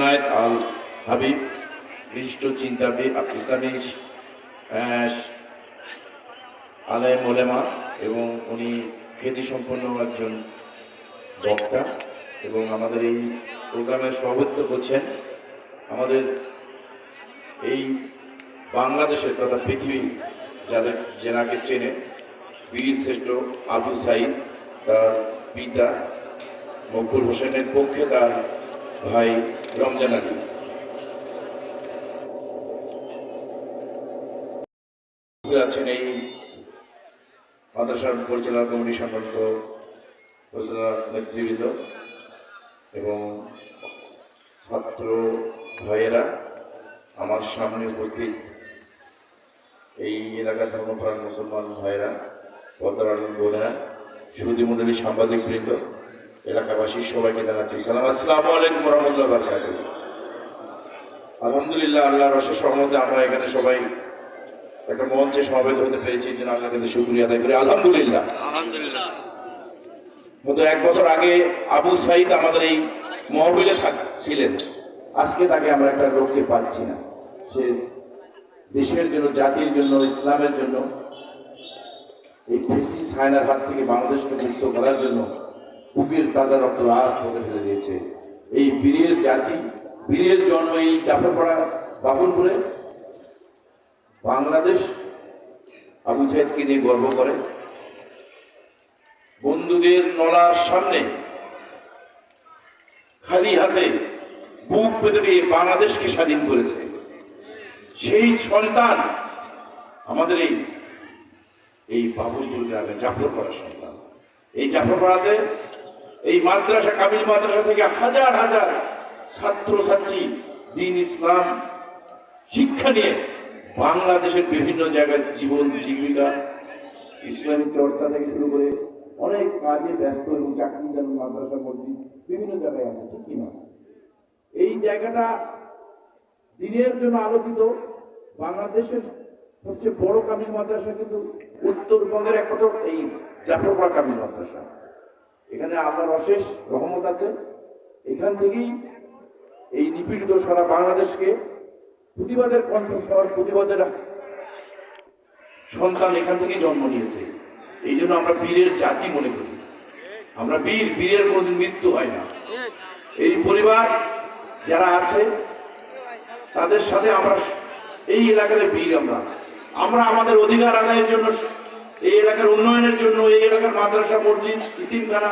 আল হাবিব বিশিষ্ট চিন্তাবিদ আহ, আলেম ওলেমা এবং উনি খ্যাতি সম্পন্ন একজন বক্তা এবং আমাদের এই প্রোগ্রামের সভাপতিত্ব করছেন। আমাদের এই বাংলাদেশের তথা পৃথিবী যাদের জেনাকে চেনে বীর শ্রেষ্ঠ আবু সাইদ তার পিতা মকবুল হোসেনের পক্ষে তার ভাই, রমজান আলী। আছেন এই মাদ্রাসার পরিচালনা কমিটির সংগঠিত নেতৃবৃন্দ এবং ছাত্র ভাইয়েরা, আমার সামনে উপস্থিত এই এলাকার ধর্মপ্রাণ মুসলমান ভাইয়েরা, পদ্মার বোনেরা সুদী মন্ডলী সাংবাদিক এলাকাবাসী সবাইকে জানাচ্ছি সালাম। আসসালাম আলাইকুম রহমতুল্লাহ বারকাত আলহামদুলিল্লাহ আল্লাহর রসের সহমতে আমরা এখানে সবাই একটা মঞ্চে সমাবেত হতে পেরেছি জন্য আল্লাহ কাছে শুক্রিয়া আদায় করি। আলহামদুলিল্লাহ। আলহামদুলিল্লাহ। এক বছর আগে আবু সাইদ আমাদের এই মহবিলে ছিলেন আজকে তাকে আমরা একটা লোককে পাচ্ছি না। সে দেশের জন্য জাতির জন্য ইসলামের জন্য এই ফেসি সায়নার হাত থেকে বাংলাদেশকে মুক্ত করার জন্য বুকের তাজা রক্ত রাজ পথে ফেলে দিয়েছে। এই বীরের জাতি, বীরের জন্ম এই জাফরপাড়া বাবুলপুরে। বাংলাদেশ আবু সাইদকে নিয়ে গর্ব করে। বন্দুকের নলার সামনে খালি হাতে বুক পেতে দিয়ে বাংলাদেশকে স্বাধীন করেছে। সেই সন্তান আমাদের এই এই বাবুলপুর গ্রামে জাফরপাড়া সন্তান। এই জাফরপাড়াতে এই মাদ্রাসা, কামিল মাদ্রাসা থেকে হাজার হাজার ছাত্র ছাত্রী দিন ইসলাম, শিক্ষা নিয়ে বাংলাদেশের বিভিন্ন জায়গায় জীবন জীবিকা ইসলামিক চর্চা থেকে শুরু করে অনেক কাজে ব্যস্ত এবং চাকরি যেন মাদ্রাসা, মসজিদ বিভিন্ন জায়গায় আছে, ঠিক কিনা? এই জায়গাটা দিনের জন্য আলোকিত। বাংলাদেশের সবচেয়ে বড় কামিল মাদ্রাসা কিন্তু উত্তরবঙ্গের একমাত্র এই জাফরপাড়া কামিল মাদ্রাসা। এখানে আল্লাহর অশেষ রহমত আছে। এখান থেকেই এই নিপীড়িত সারা বাংলাদেশকে প্রতিবাদের কণ্ঠস্বর, প্রতিবাদের সন্তান এখান থেকে জন্ম নিয়েছে। এই জন্য আমরা বীরের জাতি মনে করি। আমরা বীর, বীরের কোনোদিন মৃত্যু হয় না। এই পরিবার যারা আছে, তাদের সাথে আমরা এই এলাকার বীর আমরা। আমরা আমাদের অধিকার আদায়ের জন্য এই এলাকার উন্নয়নের জন্য এই এলাকার মাদ্রাসা, মসজিদ, ইতিমখানা,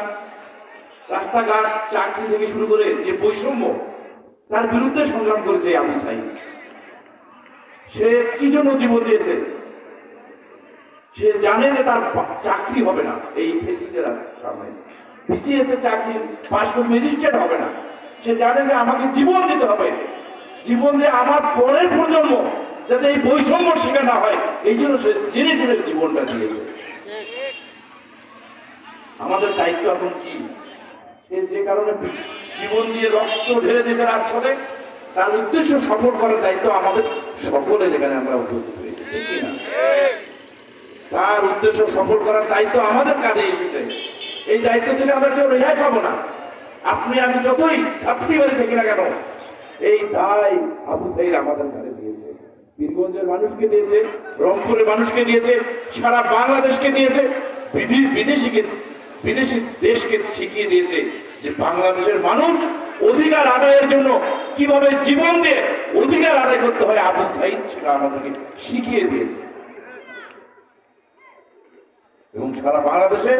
রাস্তাঘাট, চাকরি থেকে শুরু করে যে বৈষম্য, তার বিরুদ্ধে সংগ্রাম করেছে আবু সাইদ। সে কি জন্য জীবন দিয়েছে? সে জানে যে তার চাকরি হবে না এই সামনে। চাকরি পাশ করে ম্যাজিস্ট্রেট হবে না। সে জানে যে আমাকে জীবন দিতে হবে। জীবন দিয়ে আমার পরের প্রজন্ম যাতে এই বৈষম্য শিকার না হয়, এই জন্য সে জেনে জেনে জীবনটা দিয়েছে। আমাদের দায়িত্ব এখন কি? সে যে কারণে জীবন দিয়ে রক্ত ঢেলে দিয়েছে রাজপথে, তার উদ্দেশ্য সফল করার দায়িত্ব আমাদের সকলের এখানে আমরা উপস্থিত হয়েছি তার উদ্দেশ্য সফল করার দায়িত্ব আমাদের কাঁধে এসেছে। এই দায়িত্ব থেকে আমরা কেউ রেহাই পাবো না। আপনি, আমি যতই আপনি বাড়ি থেকে না কেন, এই দায় আবু সাইদ আমাদের কাছে দিয়েছে। বীরগঞ্জের মানুষকে দিয়েছে, রংপুরের মানুষকে দিয়েছে, সারা বাংলাদেশকে দিয়েছে বিদেশিকে বিদেশি দেশকে শিখিয়ে দিয়েছে যে বাংলাদেশের মানুষ অধিকার আদায়ের জন্য কীভাবে জীবন দিয়ে অধিকার আদায় করতে হয়, আবু সাইদ সেটা আমাদেরকে শিখিয়ে দিয়েছে। এবং সারা বাংলাদেশে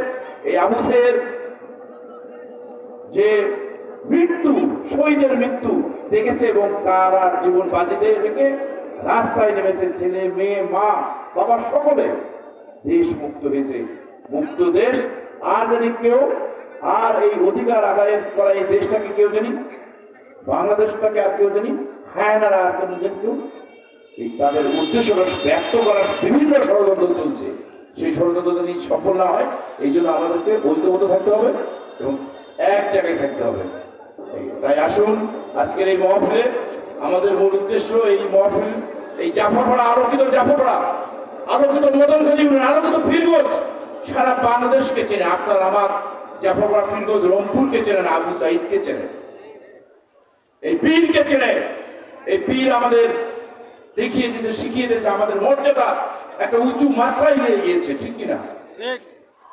এই আবু সাইয়ের যে মৃত্যু, শহীদের মৃত্যু দেখেছে এবং তারা জীবন বাজিতে রেখে রাস্তায় নেমেছে ছেলে, মেয়ে, মা, বাবা সকলে। দেশ মুক্ত হয়েছে। মুক্ত দেশ, আর জানি কেউ, আর এই অধিকার আদায়ের করা এই দেশটাকে কেউ জানি, বাংলাদেশটাকে আর কেউ জানি হায়নারা আর কেউ জানি কেউ। এই তাদের উদ্দেশ্যটা ব্যক্ত করার বিভিন্ন ষড়যন্ত্র চলছে। সেই ষড়যন্ত্র যদি সফল না হয়, এই জন্য আমাদেরকে ঐক্যবদ্ধ থাকতে হবে এবং এক জায়গায় থাকতে হবে। তাই আসুন, আজকের এই মহফিলে আমাদের মূল উদ্দেশ্য এই মহফিল এই জাফরপাড়া আলোকিত জাফরপাড়া আলোকিত মদন ইউনিয়ন আলোকিত ফিরগোজ। সারা বাংলাদেশকে চেনে আপনার আমার জাফরপাড়া ফিরগোজ রংপুরকে চেনেন আবু সাইদকে চেনেন। এই বীরকে চেনে এই বীর আমাদের দেখিয়ে দিয়েছে শিখিয়ে দিয়েছে আমাদের মর্যাদা। একটা উঁচু মাত্রায় নিয়ে গিয়েছে ঠিক কিনা?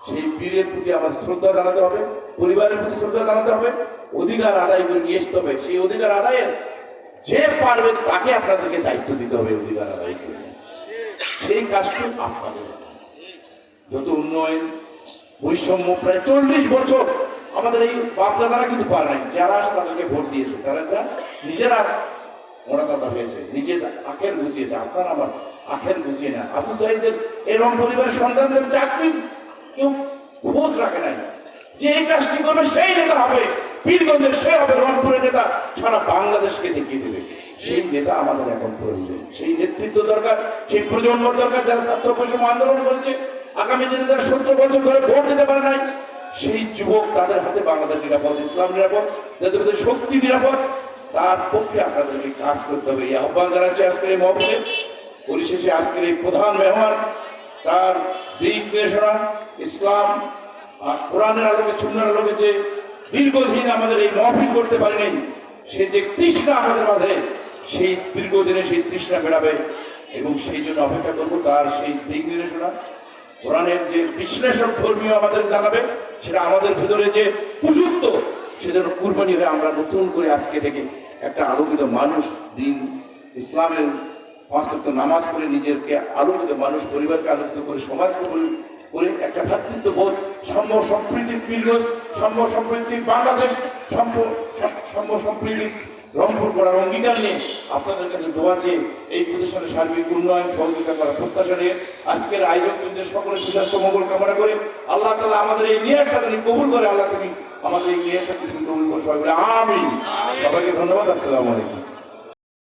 সেই বীরের প্রতি আমার শ্রদ্ধা জানাতে হবে পরিবারের প্রতি শ্রদ্ধা জানাতে হবে অধিকার আদায় করে নিয়ে আসতে হবে। সেই অধিকার আদায়ের যে পারবে তাকে আপনাদেরকে দায়িত্ব দিতে হবে অধিকার আদায় করে। সেই কাজটি আপনাদের যত উন্নয়ন, বৈষম্য, প্রায় চল্লিশ বছর আমাদের এই বাপদাদারা কিন্তু পারে নাই। যারা তাদেরকে ভোট দিয়েছে, তারা নিজেরা ওরা কথা হয়েছে, নিজের আখের গুছিয়েছে। আপনার আমার আখের গুছিয়ে না আবু সাইদের এরকম পরিবারের সন্তানদের চাকরি কেউ খোঁজ রাখে নাই। যে এই কাজটি করবে, সেই নেতা হবে। হবে রংপুরের নেতা সারা বাংলাদেশকে দেখিয়ে দেবে। সেই নেতা আমাদের এখন প্রয়োজন। সেই নেতৃত্ব দরকার, সেই প্রজন্ম দরকার যারা ছাত্র আন্দোলন করেছে, আগামী দিনে যারা সত্তর বছর ধরে ভোট দিতে পারে নাই, সেই যুবক তাদের হাতে বাংলাদেশ নিরাপদ, ইসলাম নিরাপদ, যাদের মধ্যে শক্তি নিরাপদ, তার পক্ষে আপনাদেরকে কাজ করতে হবে। এই আহ্বান জানাচ্ছি আজকের এই মহফিলে পরিশেষে আজকের এই প্রধান মেহমান, তার দিক নির্দেশনা, ইসলাম আর কোরআনের আলোকে সুন্নার আলোকে যে দীর্ঘদিন আমাদের এই মহফিল করতে পারিনি। সে যে তৃষ্ণা আমাদের মাঝে, সেই দীর্ঘদিনে সেই তৃষ্ণা বেড়াবে এবং সেই জন্য অপেক্ষা করব তার সেই দিক নির্দেশনা। কোরআনের যে বিশ্লেষক ধর্মীয় আমাদের জানাবে, সেটা আমাদের ভিতরে যে কুসুপ্ত সেজন্য কুরবানি হয়ে আমরা নতুন করে আজকে থেকে একটা আলোকিত মানুষ, দিন ইসলামের পাঁচটুক্ত নামাজ পড়ে নিজেকে আলোকিত মানুষ, পরিবারকে আলোকিত করে সমাজকে পরি- একটা ভ্রাতৃত্ব বোধ সাম্য সম্প্রীতির পিলগজ সাম্য সম্প্রীতির বাংলাদেশ সাম্য সাম্য সম্প্রীতির রংপুর করার অঙ্গীকার নিয়ে আপনাদের কাছে দোয়া চেয়ে এই প্রতিষ্ঠানের সার্বিক উন্নয়ন সহযোগিতা করার প্রত্যাশা নিয়ে আজকের আয়োজক বৃন্দের সকলের সুস্বাস্থ্য মঙ্গল কামনা করে আল্লাহ তালা আমাদের এই নিয়তটা তিনি কবুল করে আল্লাহ তুমি আমাদের এই নিয়তটা তুমি কবুল করে সবাই বলে আমিন। সবাইকে ধন্যবাদ আসসালামু আলাইকুম।